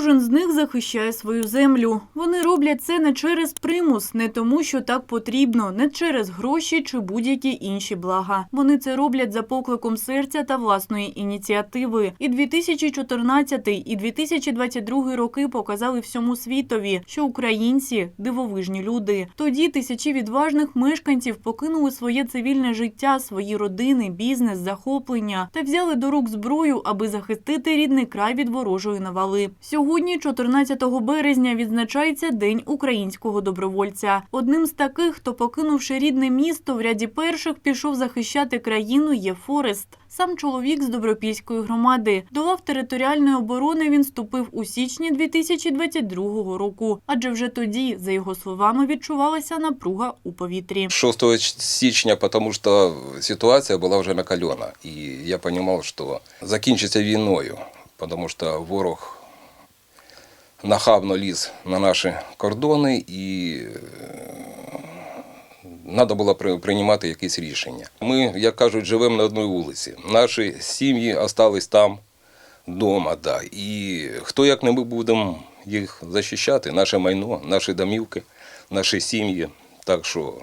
Кожен з них захищає свою землю. Вони роблять це не через примус, не тому, що так потрібно, не через гроші чи будь-які інші блага. Вони це роблять за покликом серця та власної ініціативи. І 2014 і 2022 роки показали всьому світові, що українці дивовижні люди. Тоді тисячі відважних мешканців покинули своє цивільне життя, свої родини, бізнес, захоплення та взяли до рук зброю, аби захистити рідний край від ворожої навали. Сьогодні, 14 березня, відзначається День українського добровольця. Одним з таких, хто покинувши рідне місто, в ряді перших пішов захищати країну, є Форест. Сам чоловік з Добропільської громади. До лав територіальної оборони він вступив у січні 2022 року, адже вже тоді, за його словами, відчувалася напруга у повітрі. 6 січня, тому що ситуація була вже накалена. І я розумів, що закінчиться війною, тому що ворог нахабно ліз на наші кордони і треба було приймати якісь рішення. Ми, як кажуть, живемо на одній вулиці. Наші сім'ї залишились там вдома. Да. І хто як не ми будемо їх захищати, наше майно, наші домівки, наші сім'ї. Так що,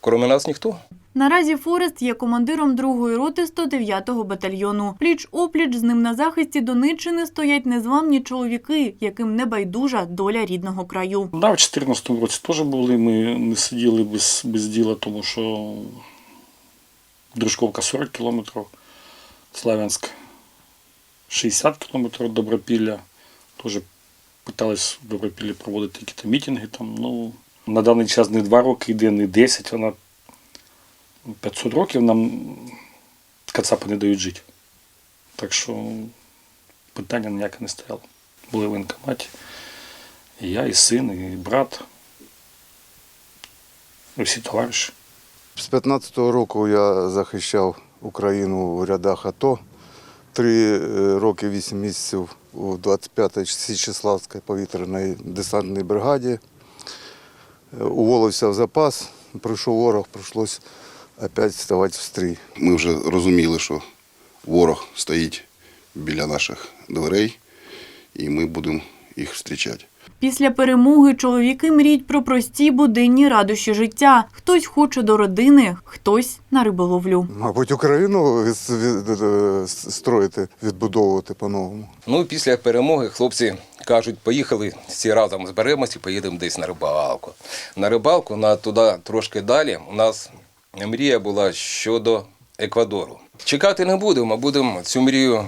крім нас ніхто. Наразі Форест є командиром другої роти 109-го батальйону. Пліч опліч з ним на захисті Донеччини стоять незламні чоловіки, яким не байдужа доля рідного краю. Да, в 2014 році теж були. Ми не сиділи без, без діла, тому що Дружковка 40 кілометрів, Славянськ 60 кілометрів Добропілля. Теж питались в Добропіллі проводити якісь мітинги. Там. Ну, на даний час не 2 роки йде, не 10, вона 500 років нам кацапи не дають жити. Так що питання ніяке не стояло. Були в воєнкоматі. І я, і син, і брат, і всі товариші. З 15-го року я захищав Україну у рядах АТО. Три е, роки, вісім місяців у 25-й Січеславській повітряній десантній бригаді. Е, Уволився в запас, прийшов ворог, прийшлось опять вставати в стрій. Ми вже розуміли, що ворог стоїть біля наших дверей, і ми будемо їх зустрічати. Після перемоги чоловіки мріють про прості буденні радощі життя. Хтось хоче до родини, хтось на риболовлю. Мабуть, Україну від- від- е, строїти, відбудовувати по-новому. Ну, після перемоги хлопці кажуть, поїхали всі разом зберемося і поїдемо десь на рибалку. На рибалку, на туди трошки далі, у нас мрія була щодо Еквадору. Чекати не будемо, будемо цю мрію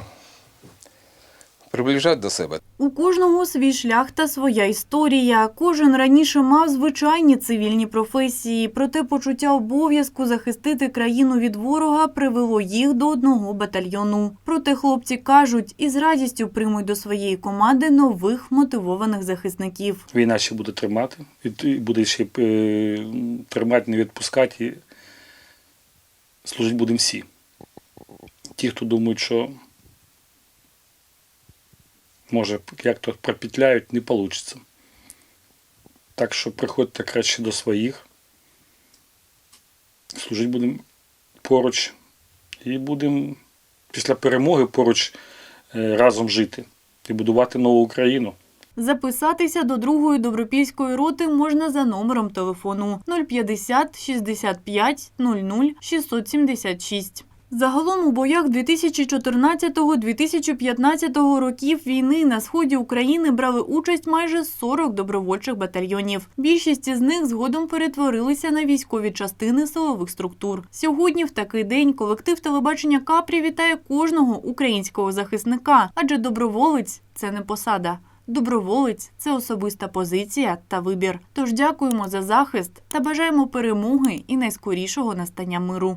приближати до себе. У кожного свій шлях та своя історія. Кожен раніше мав звичайні цивільні професії, проте почуття обов'язку захистити країну від ворога привело їх до одного батальйону. Проте хлопці кажуть, із радістю приймуть до своєї команди нових мотивованих захисників. Війна ще буде тримати, і- і буде ще тримати, не відпускати. Служити будемо всі. Ті, хто думають, що може як то пропетляють, не вийде. Так що приходьте краще до своїх. Служити будемо поруч. І будемо після перемоги поруч е, разом жити і будувати нову Україну. Записатися до другої добропільської роти можна за номером телефону 050 65 00 676. Загалом у боях 2014-2015 років війни на сході України брали участь майже 40 добровольчих батальйонів. Більшість із них згодом перетворилися на військові частини силових структур. Сьогодні в такий день колектив телебачення Капрі вітає кожного українського захисника, адже доброволець це не посада. Доброволець це особиста позиція та вибір. Тож дякуємо за захист та бажаємо перемоги і найскорішого настання миру.